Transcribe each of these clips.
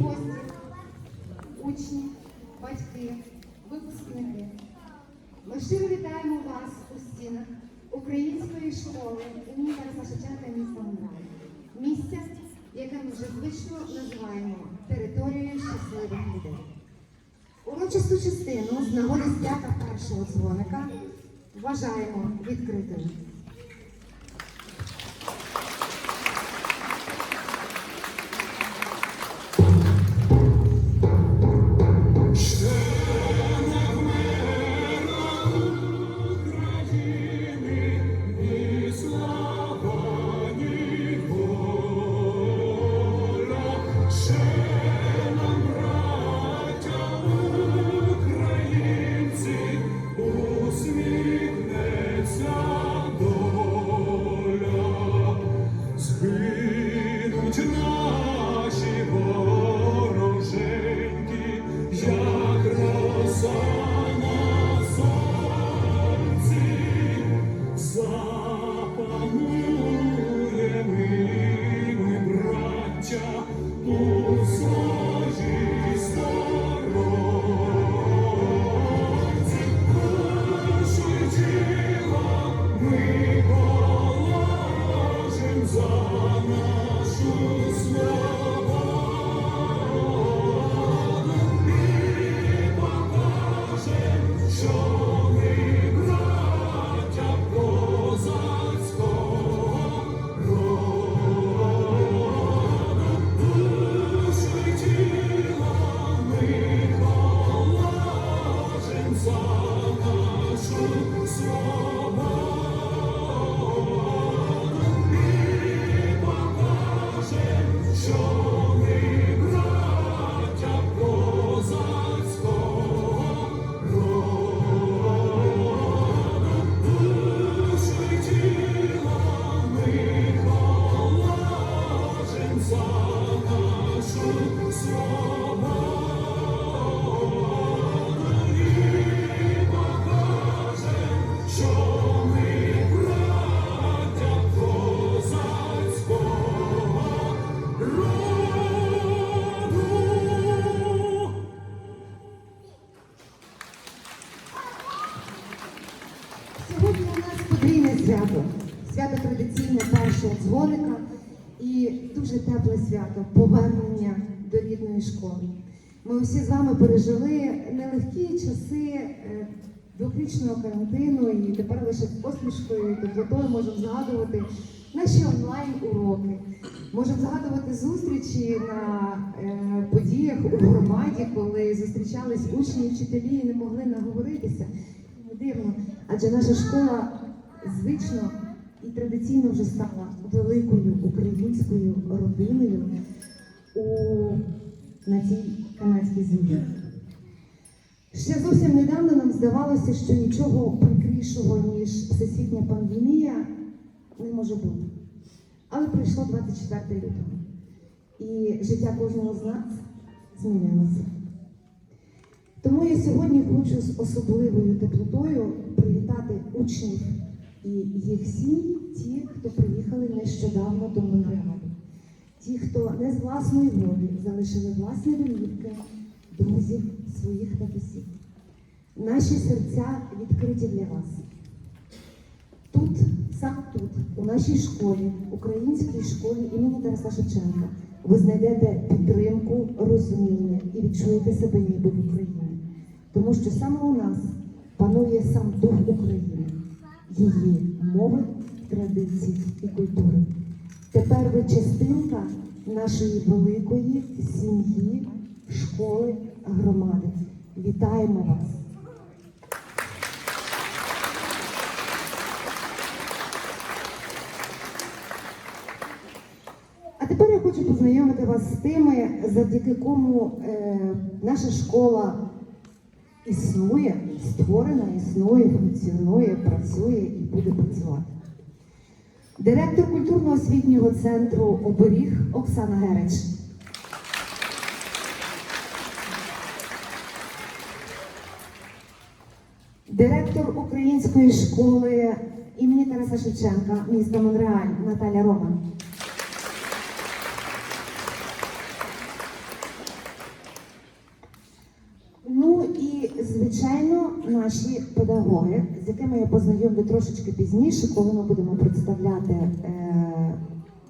гості, учні, батьки, випускники. Ми щиро вітаємо вас у стінах української школи імені Тараса Шевченка міста Монреаль. Місця, яке ми вже звично називаємо територією щасливих людей. Урочисту частину з нагоди свята першого дзвоника вважаємо відкритою. Свято повернення до рідної школи. Ми усі з вами пережили нелегкі часи е, двохрічного карантину, і тепер лише посмішкою і теплотою можемо згадувати наші онлайн-уроки. Можемо згадувати зустрічі на е, подіях у громаді, коли зустрічались учні і вчителі і не могли наговоритися. Дивно, адже наша школа звично традиційно вже стала великою українською родиною у, на цій канадській землі. Ще зовсім недавно нам здавалося, що нічого прикрішого, ніж всесвітня пандемія, не може бути. Але прийшло 24 лютого, і життя кожного з нас змінилося. Тому я сьогодні хочу з особливою теплотою привітати учнів і їх сім'ї, ті, хто приїхали нещодавно до Монреалю, ті, хто не з власної волі залишили власні домівки, друзів, своїх татусів. Наші серця відкриті для вас. Тут, саме тут, у нашій школі, українській школі імені Тараса Шевченка, ви знайдете підтримку, розуміння і відчуєте себе ніби в Україні. Тому що саме у нас панує сам дух України, її мови, традицій і культури. Тепер ви частинка нашої великої сім'ї, школи, громади. Вітаємо вас! А тепер я хочу познайомити вас з тими, завдяки кому е, наша школа існує, створена, існує, функціонує, працює і буде працювати. Директор культурно-освітнього центру Оберіг Оксана Гереч. Директор української школи імені Тараса Шевченка міста Монреаль Наталя Роман. Наші педагоги, з якими я познайомлю трошечки пізніше, коли ми будемо представляти е,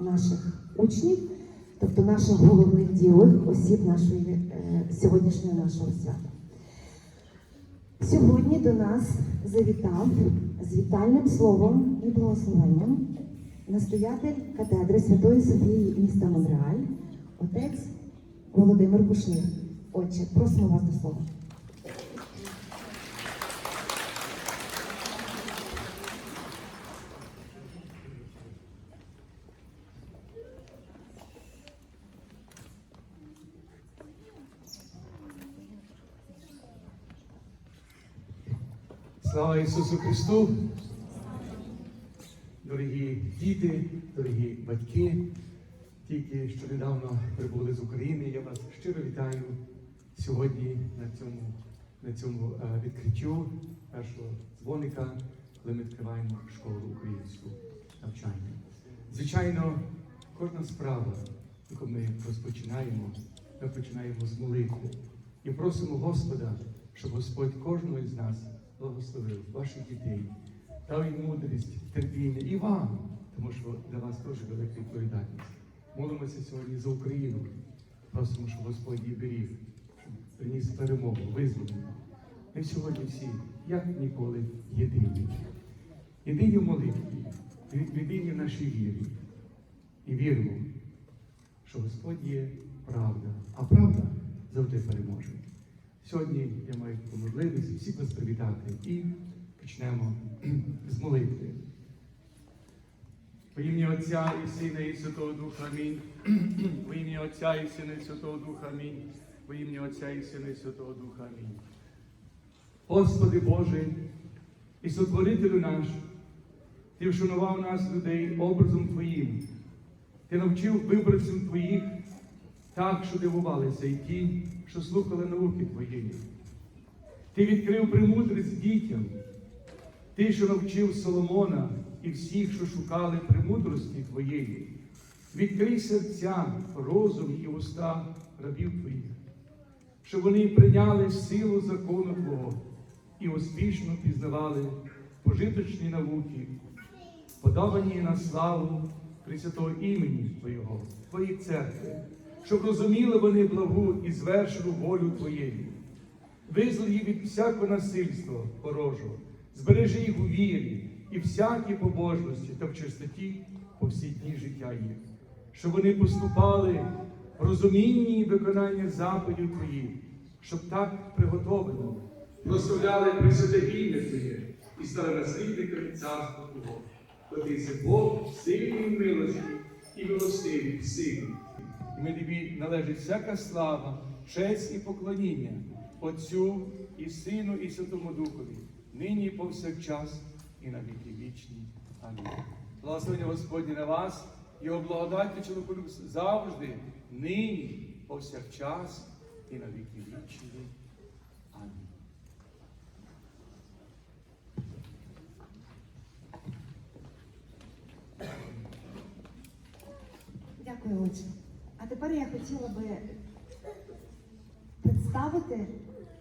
наших учнів, тобто наших головних ділових осіб нашої е, сьогоднішнього нашого свята. Сьогодні до нас завітав з вітальним словом і благословенням настоятель катедри Святої Софії міста Монреаль, отець Володимир Кушнір. Отче, просимо вас до слова. Слава Ісусу Христу! Дорогі діти, дорогі батьки, тільки що недавно прибули з України, я вас щиро вітаю сьогодні на цьому, на цьому е, відкриттю першого дзвоника, коли ми відкриваємо школу українську навчання. Звичайно, кожна справа, яку ми розпочинаємо, ми починаємо з молитви і просимо Господа, щоб Господь кожного із нас благословив ваших дітей, дав їм мудрість, терпіння і вам, тому що для вас теж велика відповідальність. Молимося сьогодні за Україну. Просимо, щоб Господь її беріг, щоб приніс перемогу, визволення. Ми сьогодні всі, як ніколи, єдині. Єдині в молитві, єдині в нашій вірі. І віримо, що Господь є правда, а правда завжди переможе. Сьогодні я маю таку всіх вас привітати і почнемо з молитви. Во ім'я Отця і Сина і Святого Духа Амінь. Во ім'я Отця і Сина і Святого Духа Амінь. Во ім'я Отця і Сина і Святого Духа Амінь. Господи Боже, і сотворителю наш, Ти вшанував нас, людей, образом Твоїм. Ти навчив виборців Твоїх так, що дивувалися і ті, що слухали науки Твоєї. Ти відкрив премудрість дітям, ти, що навчив Соломона і всіх, що шукали премудрості Твоєї. Відкрий серця, розум і уста рабів Твоїх, щоб вони прийняли силу закону Твого і успішно пізнавали пожиточні науки, подавані на славу Пресвятого імені Твого, Твоїх церкви, щоб розуміли вони благу і звершену волю Твоєї. Визволи їх від всякого насильства порожого, збережи їх у вірі і всякій побожності та в чистоті по всі дні життя їх, щоб вони поступали в розумінні і виконанні заповідей Твоїх, щоб так приготовлено прославляли Пресвяте ім'я Твоє і стали наслідниками царства Твого. Бо ти Бог сильний і милості і милостивий сильний. Ми тобі належить всяка слава, честь і поклоніння Отцю і Сину, і Святому Духові, нині і повсякчас, і на віки вічні. Амінь. Благословення Господнє на вас, Його благодать чоловіку завжди, нині, повсякчас, і на віки вічні. Амінь. Дякую, отче. Тепер я хотіла би представити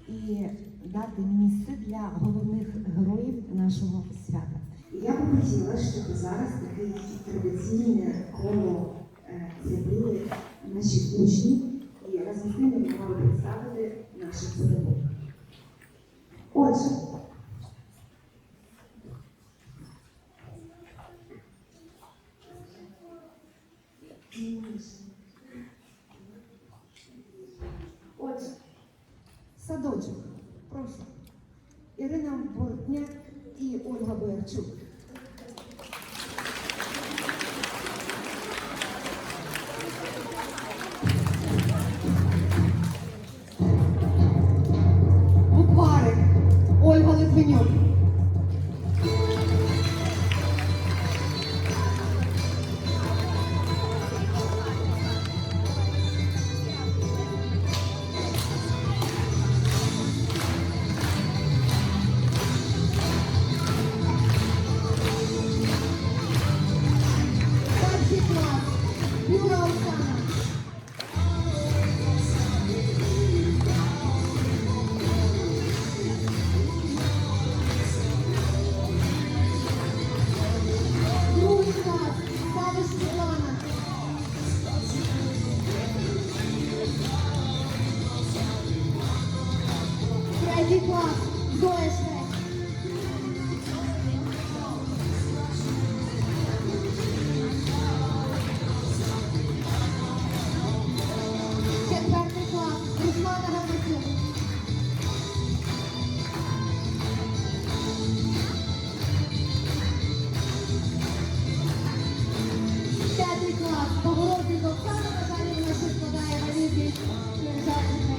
і дати місце для головних героїв нашого свята. Я б хотіла, щоб зараз таке традиційне коло е, зробили наші учні і разом з ними ми мали представити наших. Отже, Отже, Поворотний до Оксана Наталівна, що складає валізі державних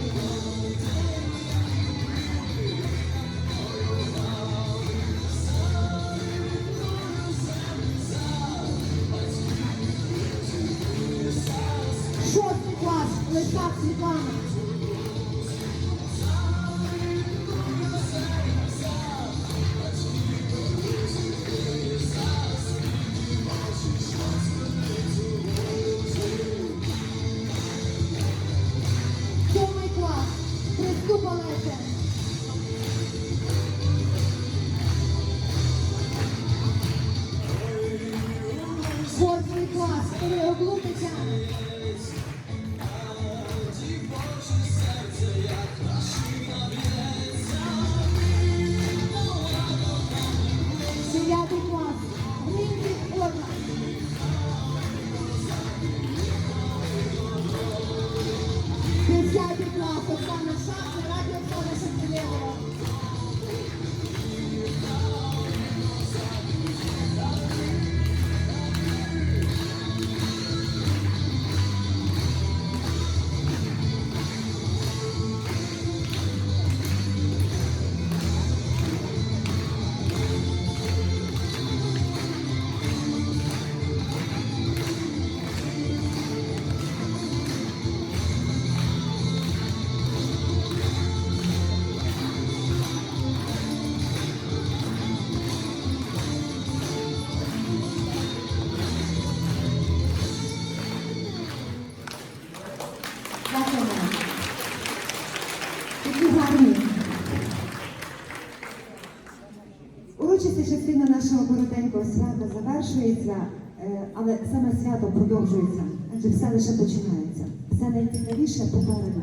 свята завершується, е, але саме свято продовжується, адже все лише починається. Все найцікавіше попереду.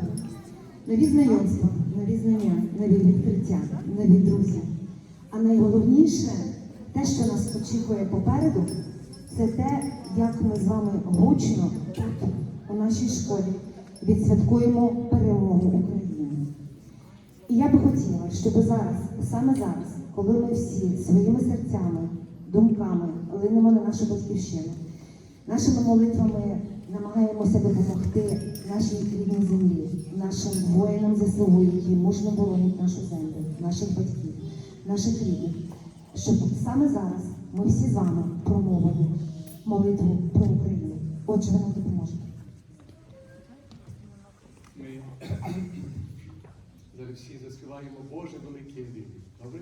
Нові знайомства, нові знання, нові відкриття, нові друзі. А найголовніше, те, що нас очікує попереду, це те, як ми з вами гучно тут, у нашій школі, відсвяткуємо перемогу України. І я би хотіла, щоб зараз, саме зараз, коли ми всі своїми серцями, думками линемо на нашу батьківщину, нашими молитвами намагаємося допомогти нашій рідній землі, нашим воїнам ЗСУ, які мужньо боронять нашу землю, наших батьків, наших рідних, щоб саме зараз ми всі з вами промовили молитву про Україну. Отже, ви нам допоможете. Ми зараз всі заспіваємо Боже єдиний. Добре?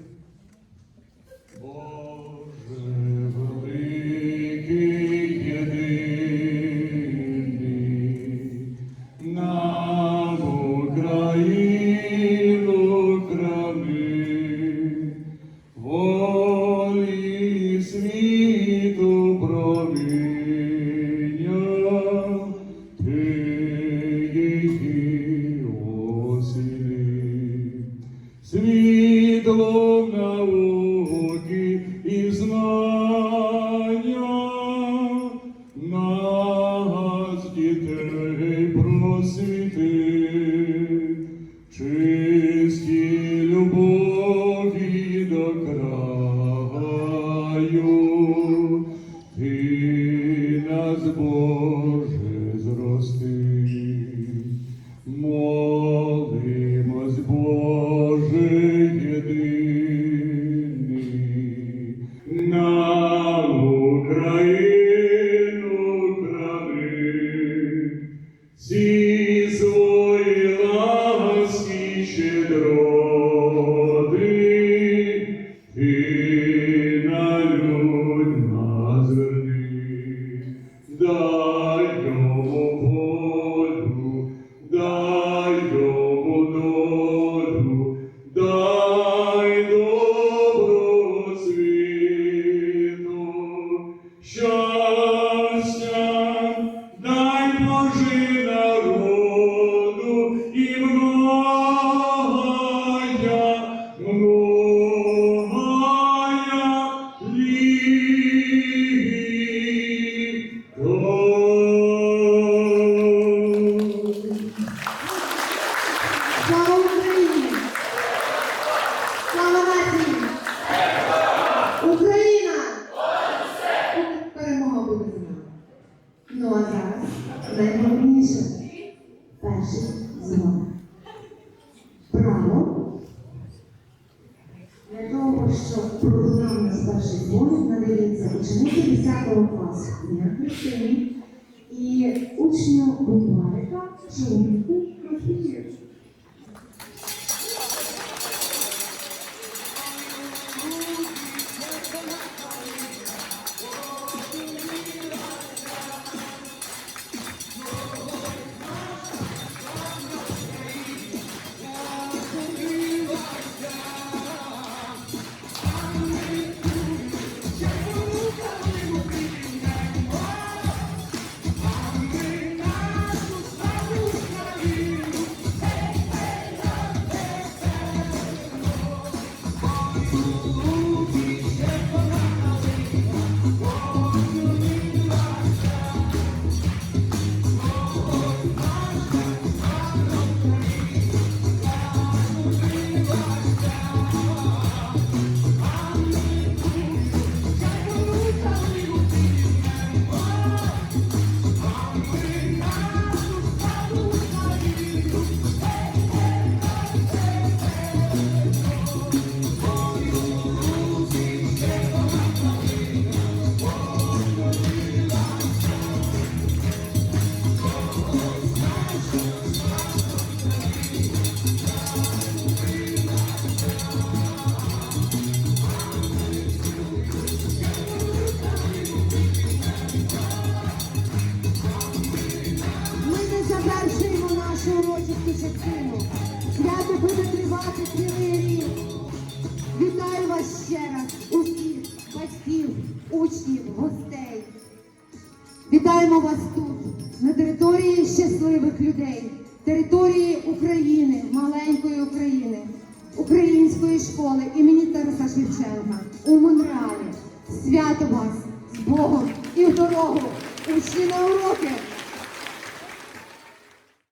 Боже великий перший зрок. Право для того, щоб про знання з надається ученику 10 класу не Христині і учню Бухарика, чоловіку профілі. Урочисту частину. Свято буде тривати цілий рік. Вітаю вас ще раз, усіх батьків, учнів, гостей. Вітаємо вас тут, на території щасливих людей, території України, маленької України, української школи імені Тараса Шевченка у Монреалі. Свято вас з Богом і в дорогу! Учні на уроки!